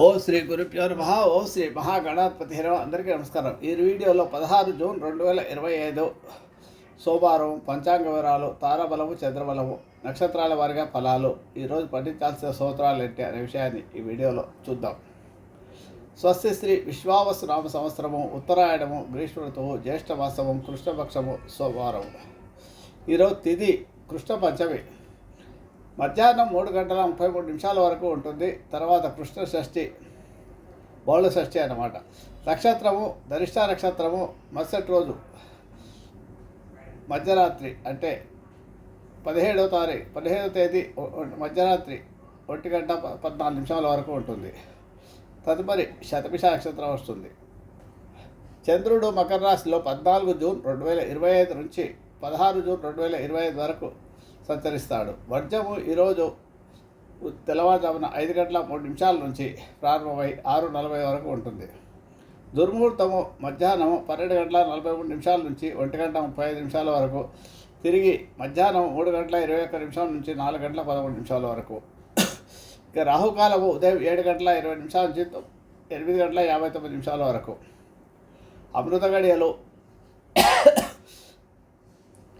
ఓ శ్రీ గురుభ్యో నమ ఓ శ్రీ మహాగణాధిపతి హీరో అందరికీ నమస్కారం. ఈ వీడియోలో పదహారు జూన్ రెండు వేల ఇరవై ఐదు సోమవారం పంచాంగ వివరాలు తారాబలము చంద్రబలము నక్షత్రాల వారిగా ఫలాలు ఈరోజు పండించాల్సిన సూత్రాలు ఏంటి అనే విషయాన్ని ఈ వీడియోలో చూద్దాం. స్వస్తి శ్రీ విశ్వావసు నామ సంవత్సరము ఉత్తరాయణము గ్రీష్మ ఋతువు జ్యేష్ఠమాసము కృష్ణపక్షము సోమవారం. ఈరోజు తిది కృష్ణ పంచమి. మధ్యాహ్నం మూడు గంటల ముప్పై మూడు నిమిషాల వరకు ఉంటుంది. తర్వాత కృష్ణ షష్ఠి బౌళ షష్ఠి అన్నమాట. నక్షత్రము ధరిష్ట నక్షత్రము మరుసటి రోజు మధ్యరాత్రి అంటే పదిహేడవ తారీఖు పదిహేడవ తేదీ మధ్యరాత్రి ఒంటి గంట ప- పద్నాలుగు నిమిషాల వరకు ఉంటుంది. తదుపరి శతభిష నక్షత్రం వస్తుంది. చంద్రుడు మకర రాశిలో పద్నాలుగు జూన్ రెండు వేల ఇరవై ఐదు నుంచి పదహారు జూన్ రెండు వేల ఇరవై ఐదు వరకు సంచరిస్తాడు. వర్జము ఈరోజు తెల్లవారుజామున ఐదు గంటల మూడు నిమిషాల నుంచి ప్రారంభమై ఆరు నలభై వరకు ఉంటుంది. దుర్ముహూర్తము మధ్యాహ్నం పన్నెండు గంటల నలభై మూడు నిమిషాల నుంచి ఒంటి గంట ముప్పై ఐదు నిమిషాల వరకు తిరిగి మధ్యాహ్నం మూడు గంటల ఇరవై ఒక్క నిమిషాల నుంచి నాలుగు గంటల పదమూడు నిమిషాల వరకు. ఇక రాహుకాలము ఉదయం ఏడు గంటల ఇరవై నిమిషాల నుంచి ఎనిమిది గంటల యాభై తొమ్మిది నిమిషాల వరకు. అమృత గడియలు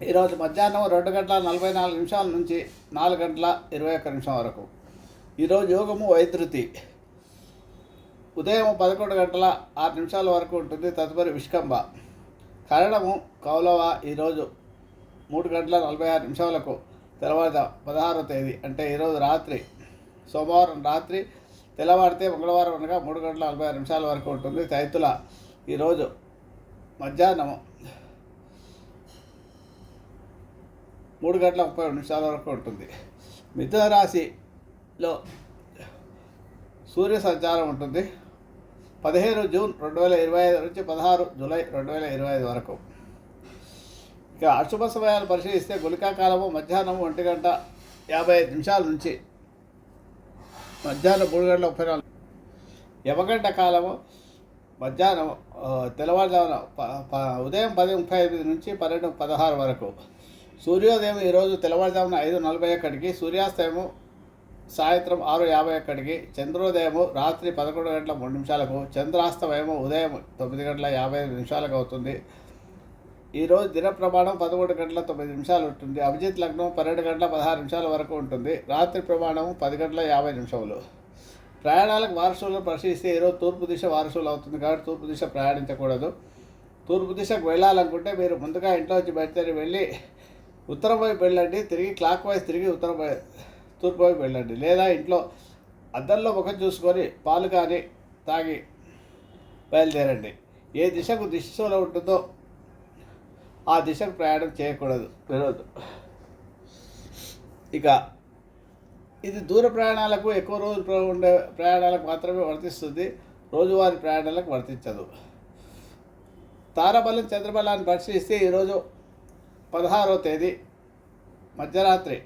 ఈరోజు మధ్యాహ్నం రెండు గంటల నలభై నాలుగు నిమిషాల నుంచి నాలుగు గంటల ఇరవై ఒక్క నిమిషం వరకు. ఈరోజు యోగము వైద్యుతి ఉదయం పదకొండు గంటల ఆరు నిమిషాల వరకు ఉంటుంది. తదుపరి విష్కంబ కరణము కౌలవ ఈరోజు మూడు గంటల నలభై ఆరు నిమిషాలకు తర్వాత పదహారో తేదీ. అంటే ఈరోజు రాత్రి సోమవారం రాత్రి తెల్లవారితే మంగళవారం అనగా మూడు గంటల నలభై ఆరు నిమిషాల వరకు ఉంటుంది. తైతుల ఈరోజు మధ్యాహ్నం మూడు గంటల ముప్పై నిమిషాల వరకు ఉంటుంది. మిథున రాశిలో సూర్య సంచారం ఉంటుంది. పదిహేను జూన్ రెండు వేల ఇరవై ఐదు నుంచి పదహారు జూలై రెండు వేల ఇరవై ఐదు వరకు. ఇక అశుభ సమయాలు పరిశీలిస్తే గులికాకాలము మధ్యాహ్నం ఒంటి గంట యాభై ఐదు నిమిషాల నుంచి మధ్యాహ్నం మూడు గంటల ముప్పై నాలుగు యమగంట కాలము మధ్యాహ్నం తెల్లవారుజామున ప- ప- ఉదయం పది ముప్పై ఎనిమిది నుంచి పన్నెండు పదహారు వరకు. సూర్యోదయం ఈరోజు తెల్లవారుజామున ఐదు నలభై ఒకటికి సూర్యాస్తయము సాయంత్రం ఆరు యాభై ఒక్కటికి చంద్రోదయము రాత్రి పదకొండు గంటల మూడు నిమిషాలకు చంద్రాస్తమయము ఉదయం తొమ్మిది గంటల యాభై ఐదు నిమిషాలకు అవుతుంది. ఈరోజు దిన ప్రమాణం పదకొండు గంటల తొమ్మిది నిమిషాలు ఉంటుంది. అభిజిత్ లగ్నం పన్నెండు గంటల పదహారు నిమిషాల వరకు ఉంటుంది. రాత్రి ప్రమాణం పది గంటల యాభై నిమిషములు. ప్రయాణాలకు వారసులు పరిశీలిస్తే ఈరోజు తూర్పు దిశ వారసులు అవుతుంది కాబట్టి తూర్పు దిశ ప్రయాణించకూడదు. తూర్పు దిశకు వెళ్ళాలనుకుంటే మీరు ముందుగా ఇంట్లో వచ్చి బయలుదేరి వెళ్ళి ఉత్తరం వైపు వెళ్ళండి తిరిగి క్లాక్ వైజ్ తిరిగి ఉత్తరం తూర్పు వైపు వెళ్ళండి. లేదా ఇంట్లో అద్దంలో ముఖం చూసుకొని పాలు కానీ తాగి బయలుదేరండి. ఏ దిశకు దిశలో ఉంటుందో ఆ దిశకు ప్రయాణం చేయకూడదు. వినోద్ ఇక ఇది దూర ప్రయాణాలకు ఎక్కువ రోజులు ఉండే ప్రయాణాలకు మాత్రమే వర్తిస్తుంది. రోజువారీ ప్రయాణాలకు వర్తించదు. తారాబలం చంద్రబలాన్ని పరిశీలిస్తే ఈరోజు పదహారవ తేదీ మధ్యరాత్రి.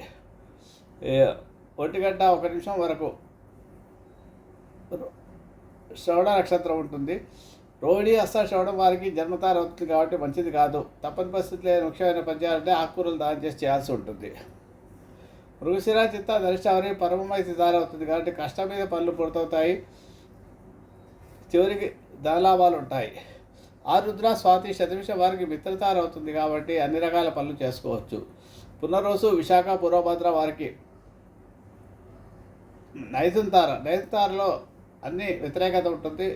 ఒంటి గంట ఒక నిమిషం వరకు. శ్రవణ నక్షత్రం ఉంటుంది. రోహిణి అస్త శ్రవణం వారికి జన్మతార అవుతుంది కాబట్టి మంచిది కాదు. తప్పని పరిస్థితులు ముఖ్యమైన పద్యాలంటే ఆకుకూరలు దానం చేసి చేయాల్సి ఉంటుంది. మృగశిర చిత్త ధరిష్టావరి పరమమై దారి అవుతుంది కాబట్టి కష్టం మీద పనులు పూర్తవుతాయి. చివరికి ధనలాభాలు ఉంటాయి. ఆరుద్ర స్వాతి శతవిష వారికి మిత్రతార అవుతుంది కాబట్టి అన్ని రకాల పనులు చేసుకోవచ్చు. పునరోసు విశాఖ పూర్వభద్ర వారికి నైతుంతార నైతుంతారలో అన్ని వ్యతిరేకత ఉంటుంది.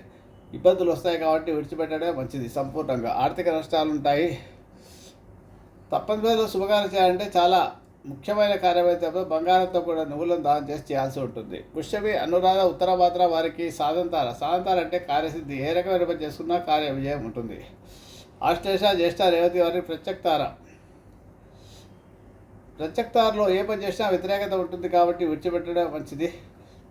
ఇబ్బందులు వస్తాయి కాబట్టి విడిచిపెట్టడమే మంచిది సంపూర్ణంగా. ఆర్థిక నష్టాలు ఉంటాయి తప్పనిసరిగా శుభకార్యం చేయాలంటే చాలా ముఖ్యమైన కార్యమైతే బంగారంతో కూడా నువ్వులను దానం చేసి చేయాల్సి ఉంటుంది. పుష్యమి అనురాధ ఉత్తరాభాద్ర వారికి సాధంతార సాధంతార అంటే కార్యసిద్ధి. ఏ రకమైన పని చేసుకున్నా కార్య విజయం ఉంటుంది. ఆశ్లేష జ్యేష్ఠ రేవతి వారికి ప్రత్యక్తార ప్రత్యక్తారలో ఏ పని చేసినా వ్యతిరేకత ఉంటుంది కాబట్టి విడిచిపెట్టడం మంచిది.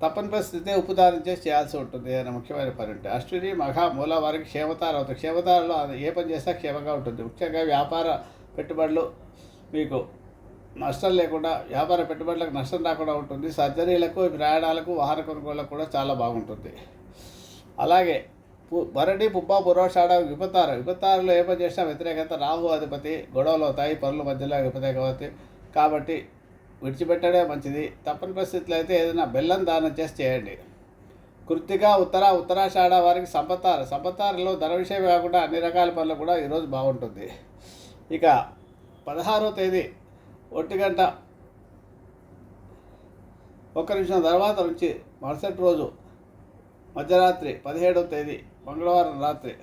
తప్పని పరిస్థితి ఉపదానం చేసి చేయాల్సి ఉంటుంది. అనే ముఖ్యమైన పని ఉంటే. అశ్విని మఘ మూల వారికి క్షేమతార అవుతుంది. క్షేమతారలో ఏ పని చేసినా క్షేమంగా ఉంటుంది. ముఖ్యంగా వ్యాపార పెట్టుబడులు మీకు నష్టం లేకుండా వ్యాపార పెట్టుబడులకు నష్టం రాకుండా ఉంటుంది. సర్జరీలకు ప్రయాణాలకు వాహన కొనుగోళ్ళకు కూడా చాలా బాగుంటుంది. అలాగే పు- భరణి పుబ్బ పురోషాఢ విపత్తార. విపత్తారలో ఏ పని చేసినా వ్యతిరేకత రాహు అధిపతి గొడవలు అవుతాయి పనుల మధ్యలో వ్యతిరేకత కాబట్టి విడిచిపెట్టడే మంచిది. తప్పని పరిస్థితుల్లో అయితే ఏదైనా బెల్లం దానం చేసి చేయండి. కృతిగా ఉత్తర ఉత్తరాషాఢ వారికి సంపత్తారు. సంపత్తారులో ధన విషయం కాకుండా అన్ని రకాల పనులు కూడా ఈరోజు బాగుంటుంది. ఇక పదహారో తేదీ ఒంటి గంట. ఒక్క నిమిషం తర్వాత నుంచి మరుసటి రోజు మధ్యరాత్రి పదిహేడవ తేదీ మంగళవారం రాత్రి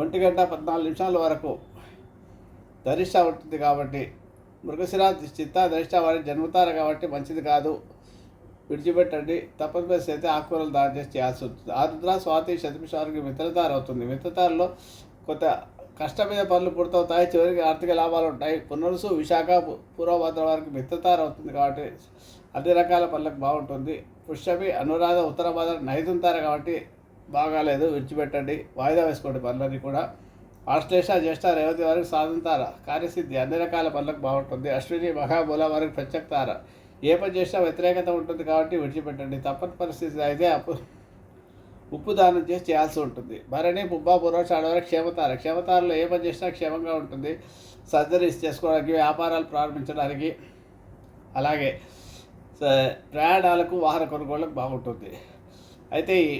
ఒంటి గంట పద్నాలుగు నిమిషాల వరకు ధరిష్ట ఉంటుంది కాబట్టి మృగశిరా చిత్త ధరిష్ట వారికి జన్మతారు కాబట్టి మంచిది కాదు. విడిచిపెట్టండి. తప్పని అయితే ఆకుకూరలు దాని చేసి చేయాల్సి ఉంటుంది ఆరుద్ర స్వాతి శతమిషానికి మిత్రతార అవుతుంది. మిత్రతారలో కొంత కష్టం మీద పనులు పూర్తవుతాయి చివరికి ఆర్థిక లాభాలు ఉంటాయి. పునరుసు విశాఖ పు- పూర్వభద్ర వారికి మిత్రతార అవుతుంది కాబట్టి అన్ని రకాల పనులకు బాగుంటుంది. పుష్యమి అనురాధ ఉత్తర భద్ర నైదుంతార కాబట్టి బాగాలేదు. విడిచిపెట్టండి. వాయిదా వేసుకోండి పనులన్నీ కూడా. ఆశ్లేష జ్యేష్ఠ రేవతి వారికి సాధంతార కార్యసిద్ధి అన్ని రకాల పనులకు బాగుంటుంది. అశ్విని మహాబోల వారికి ప్రత్యక్తార ఏ పని చేసినా వ్యతిరేకత ఉంటుంది కాబట్టి విడిచిపెట్టండి. తప్పని పరిస్థితి అయితే అప్పు ఉప్పు దానం చేసి చేయాల్సి ఉంటుంది. భరణి పుబ్బా పురోషాడ క్షేమతార. క్షేమతారలో ఏ పని చేసినా క్షేమంగా ఉంటుంది. సర్జరీస్ చేసుకోవడానికి వ్యాపారాలు ప్రారంభించడానికి అలాగే ప్రయాణాలకు వాహన కొనుగోళ్ళకు బాగుంటుంది. అయితే ఈ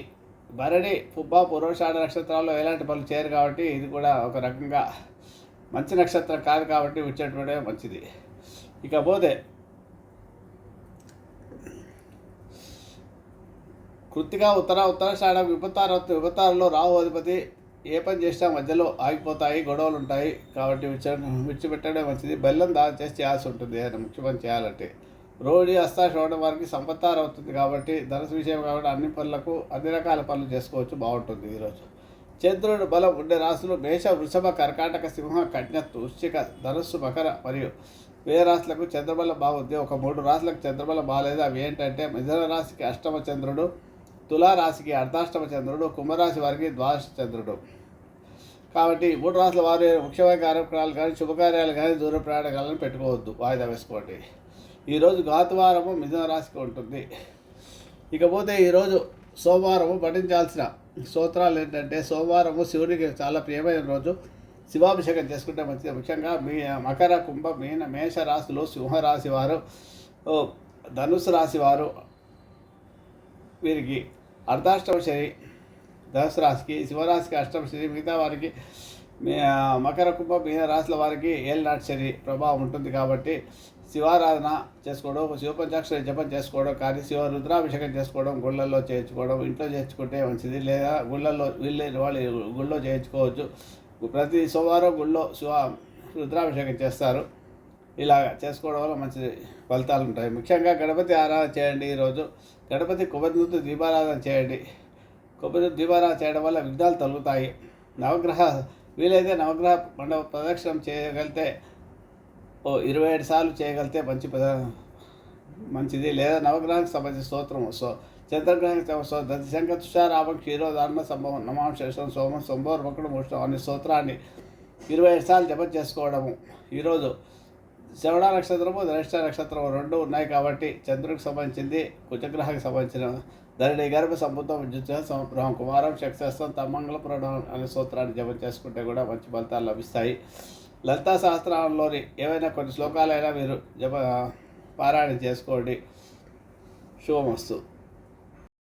భరణి పుబ్బ పురోషాఢ నక్షత్రాల్లో ఎలాంటి పనులు చేయరు కాబట్టి ఇది కూడా ఒక రకంగా మంచి నక్షత్రం కాదు కాబట్టి వచ్చేటువంటి మంచిది. ఇకపోతే కృతిగా ఉత్తర ఉత్తరాషాఢ విపతార విపత్తారలో రాహు అధిపతి. ఏ పని చేసినా మధ్యలో ఆగిపోతాయి గొడవలు ఉంటాయి కాబట్టి విడిచి విడిచిపెట్టడం మంచిది. బెల్లం దాని చేసి చేయాల్సి ఉంటుంది. ఏదైనా ముఖ్య పని చేయాలంటే. రోడి అస్తా చూడడం వారికి సంపత్తార అవుతుంది కాబట్టి ధనసు విషయం కాబట్టి అన్ని పనులకు అన్ని రకాల పనులు చేసుకోవచ్చు. బాగుంటుంది ఈరోజు చంద్రుడు బలం ఉండే రాశులు మేష వృషభ కర్కాటక సింహ కఠిన వృశ్చిక ధనుస్సు మకర మరియు వేరే రాశులకు చంద్రబలం బాగుంది. ఒక మూడు రాశులకు చంద్రబలం బాగాలేదు. అవి ఏంటంటే మిథున రాశికి అష్టమ చంద్రుడు తులారాశికి అర్ధాష్టమ చంద్రుడు కుంభరాశి వారికి ద్వాదశ చంద్రుడు. కాబట్టి మూడు రాసుల వారు ముఖ్యమైన కార్యక్రమాలు కానీ శుభకార్యాలు కానీ దూర ప్రయాణకాలను పెట్టుకోవద్దు. వాయిదా వేసుకోండి. ఈరోజు ఘాతువారము మిథున రాశికి ఉంటుంది. ఇకపోతే ఈరోజు సోమవారము పఠించాల్సిన స్తోత్రాలు ఏంటంటే సోమవారము శివుడికి చాలా ప్రియమైన రోజు. శివాభిషేకం చేసుకుంటే మంచిది. ముఖ్యంగా మీ మకర కుంభ మీన మేష రాశిలో సింహరాశి వారు ధనుసు రాశి వారు వీరికి అర్ధాష్టమ శని ధనుసు రాశికి శివరాశికి అష్టమ శని మిగతా వారికి మకర కుంభ మీన రాశుల వారికి ఏళ్ళనాటి శని ప్రభావం ఉంటుంది కాబట్టి శివారాధన చేసుకోవడం శివపంచాక్షరి జపం చేసుకోవడం కానీ శివ రుద్రాభిషేకం చేసుకోవడం గుళ్ళల్లో చేయించుకోవడం ఇంట్లో చేయించుకుంటే మంచిది. లేదా గుళ్ళల్లో వీళ్ళని వాళ్ళు గుళ్ళో చేయించుకోవచ్చు. ప్రతి సోమవారం గుళ్ళో శివ రుద్రాభిషేకం చేస్తారు. ఇలాగ చేసుకోవడం వల్ల మంచి ఫలితాలు ఉంటాయి. ముఖ్యంగా గణపతి ఆరాధన చేయండి ఈరోజు. గణపతి కొబ్బరి దీపారాధన చేయండి. కొబ్బరి దీపారాధన చేయడం వల్ల విఘ్నాలు తొలుగుతాయి. నవగ్రహ వీలైతే నవగ్రహ మండప ప్రదక్షిణం చేయగలిగితే ఓ ఇరవై ఏడు సార్లు చేయగలిగితే మంచి మంచిది. లేదా నవగ్రహానికి సంబంధించిన స్తోత్రం సో చంద్రగ్రహానికి సో దశశంక తుషారామం క్షీరోదారణ సంభవం నమాం శేషం సోమం సోమవారం ఒకడు ముష్టం అనే స్తోత్రాన్ని ఇరవై ఐదు సార్లు జపం చేసుకోవడము. ఈరోజు శ్రవణ నక్షత్రము ధనిష్ట నక్షత్రము రెండు ఉన్నాయి కాబట్టి చంద్రుడికి సంబంధించింది కుజగ్రహానికి సంబంధించిన ధరణి గర్భ సంబుద్ధం విద్యుత్ సంప్రహం కుమారం శక్తిస్తం తమంగళ ప్రణవం అనే సూత్రాన్ని జపం చేసుకుంటే కూడా మంచి ఫలితాలు లభిస్తాయి. లలితా శాస్త్రంలోని ఏవైనా కొన్ని శ్లోకాలైనా మీరు జప పారాయణ చేసుకోండి. శుభమస్తు.